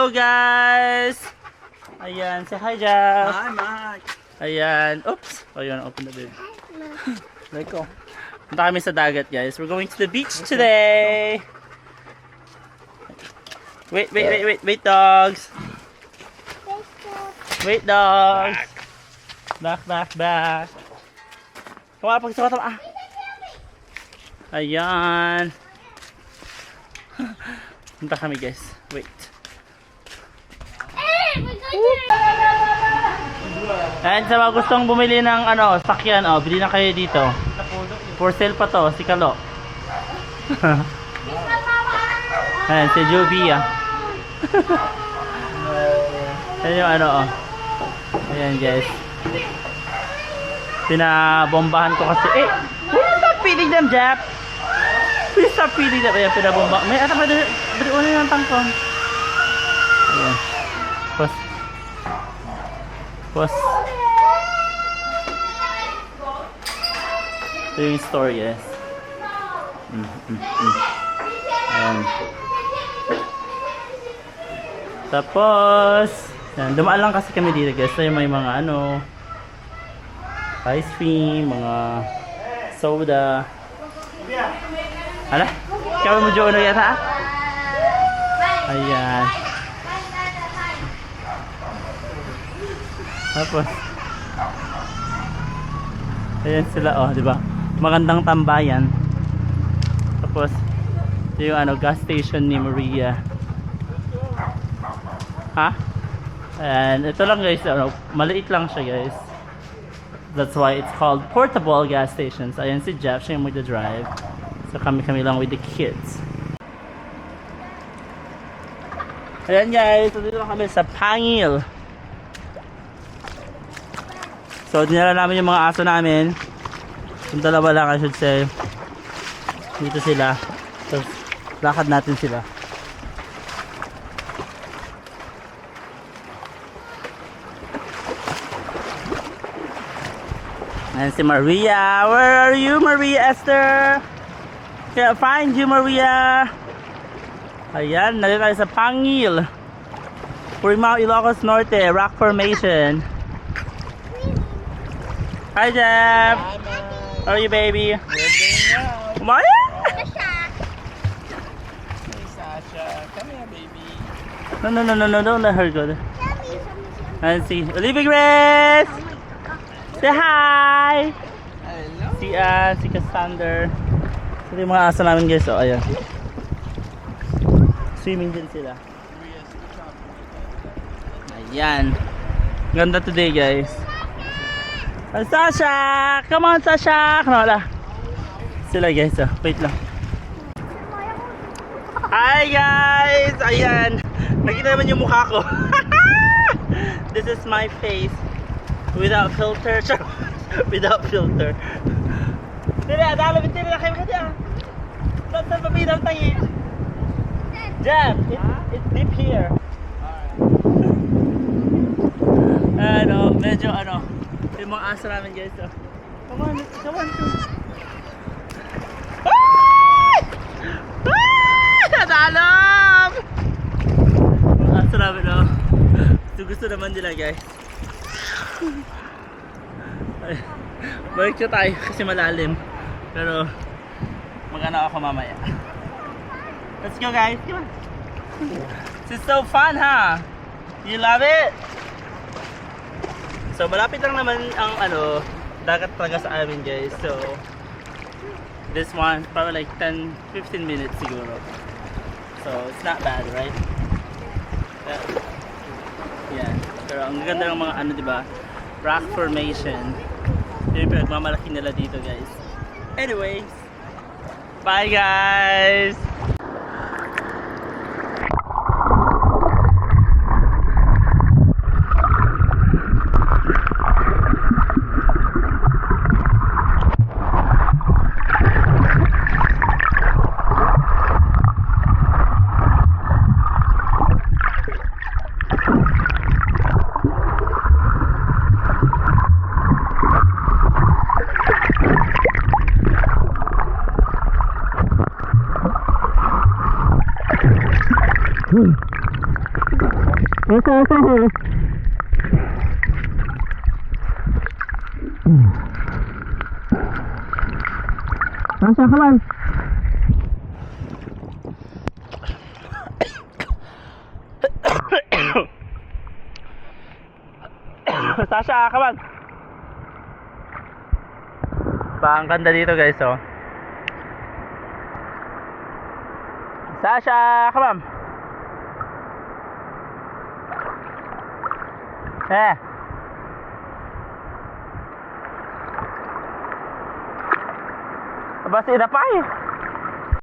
Hello guys! Ayan, say hi Jeff! Hi, Mike. Ayan, oops! Ayun, open the door. Let go. Punta kami sa dagat guys. We're going to the beach today! Wait, wait, wait, wait, wait dogs! Wait dogs! Back, back, back! Kuha, pagsukat mo. Ah! Ayan! Punta kami guys. Wait. And sa mga gustong bumili ng ano, sakyan, oh, bili na kayo dito. For sale pa to, si Kalo. Ayan, si Jovia. Ayan yung ano, oh. Ayan guys. Pinabombahan ko kasi, eh, please stop feeding them, Jap. Please stop feeding them. Ayan, pinabomba. May ata pa din, bili ulit ng tangkong. Ayan. Pos. Pos. Ito yung story, guys. Mm, mm, mm. Ayan. Tapos, yan, dumaan lang kasi kami dito guys. So, may mga ano, ice cream, mga soda. Hala? Ikaw mo dyan ano yata? Ayan. Tapos, ayan sila oh, di ba? Magandang tambayan. Tapos, yung ano, gas station ni Maria. Ha? And ito lang guys, ano, maliit lang siya guys. That's why it's called portable gas stations. Ayan si Jeff, siya yung magda-drive. So kami-kami lang with the kids. Ayan guys, so dito lang kami sa Pangil. So dinala namin yung mga aso namin. Yung dalawa lang I should say. Dito sila. So lakad natin sila. And si Maria. Where are you, Maria Esther? Can't find you, Maria. Ayan, nandito tayo sa Pangil. Purimao, Ilocos Norte, Rock Formation. Hi, Jeff. Hi. How are you, baby? We're going out. Maya! Hey, Sasha. Come here, baby. No, no, no, no, no, don't let her go. And si Olivia Grace! Say hi! Hello. Si, ah, si Cassander. Ito yung mga aso namin guys. Oh, ayan. Swimming din sila. Ayan. Ganda today guys. Sasha! Come on Sasha! Ano wala? Sila guys. Oh. Wait lang. Hi guys! Ayan. Nakita naman yung mukha ko. This is my face. Without filter. Without filter. Tira, dalo bitin na kayo kanya. Saan saan pabidaw tayo? Jam, it's, it's deep here. Ano, medyo ano, yung mga aso namin guys. Oh. Come on, come on. Ah! Ah! Nadalom! Mga aso namin oh. Gusto, naman nila guys. Balik na tayo kasi malalim. Pero magana ako mamaya. Let's go guys. Come on. This is so fun, huh? You love it? So malapit lang naman ang ano, dagat talaga sa amin guys. So this one probably like 10 15 minutes siguro. So it's not bad, right? Yeah. yeah. Pero ang ganda ng mga ano, 'di ba? Rock formation. Yung pinagmamalaki nila dito, guys. Anyways, bye guys! Yes, sir, sir, here. Sasha, come on. Sasha, come on. Pa, ang ganda dito guys, oh. Sasha, come on. Eh. Basi na pa eh.